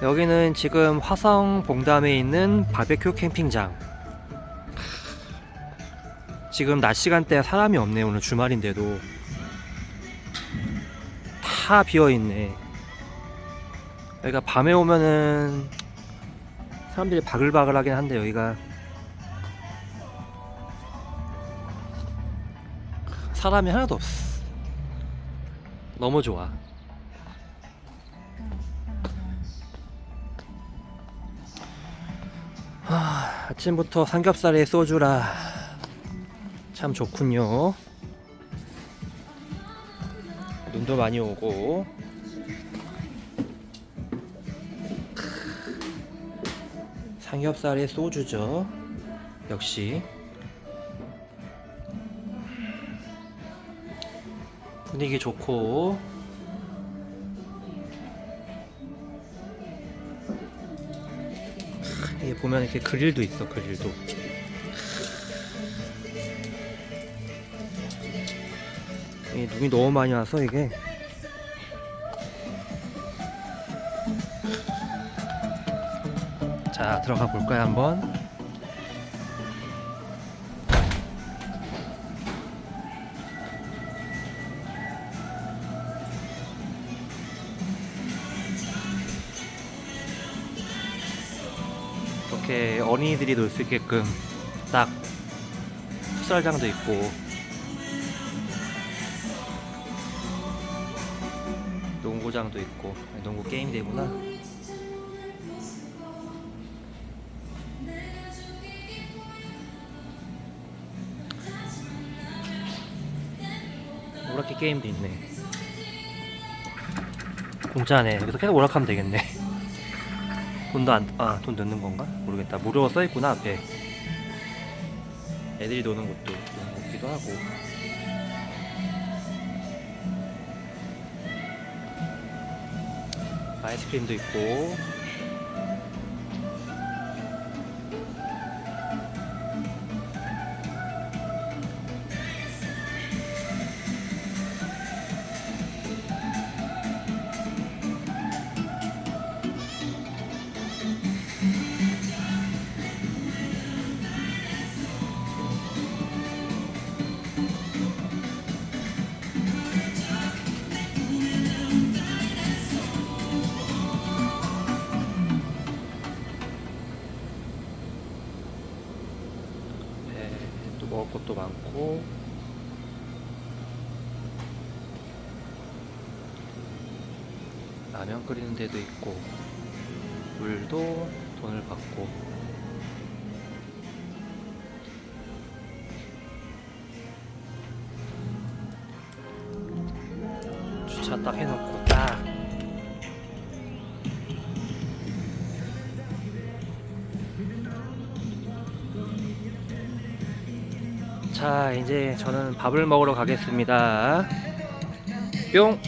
여기는 지금 화성 봉담에 있는 바베큐 캠핑장. 지금 낮 시간대 사람이 없네 오늘 주말인데도 다 비어 있네. 여기가 밤에 오면은 사람들이 바글바글하긴 한데 여기가 사람이 하나도 없어. 너무 좋아. 아침부터 삼겹살에 소주라 참 좋군요. 눈도 많이 오고 삼겹살에 소주죠. 역시 분위기 좋고 이게 보면 이렇게 그릴도 있어 그릴도. 이 눈이 너무 많이 와서 이게. 자 들어가 볼까요 한번 이렇게 어린이들이 놀 수 있게끔 딱 풋살장도 있고. 농구장도 있고. 농구 게임대구나. 오락기 게임도 있네. 공짜네. 여기서 계속 오락하면 되겠네 돈도 안, 아, 돈 넣는 건가? 모르겠다. 무료로 써있구나, 앞에. 애들이 노는 곳도 있는 것 같기도 하고. 아이스크림도 있고. 먹을 것도 많고. 라면 끓이는 데도 있고, 물도 돈을 받고. 주차 딱 해놓고 딱. 자, 이제 저는 밥을 먹으러 가겠습니다. 뿅!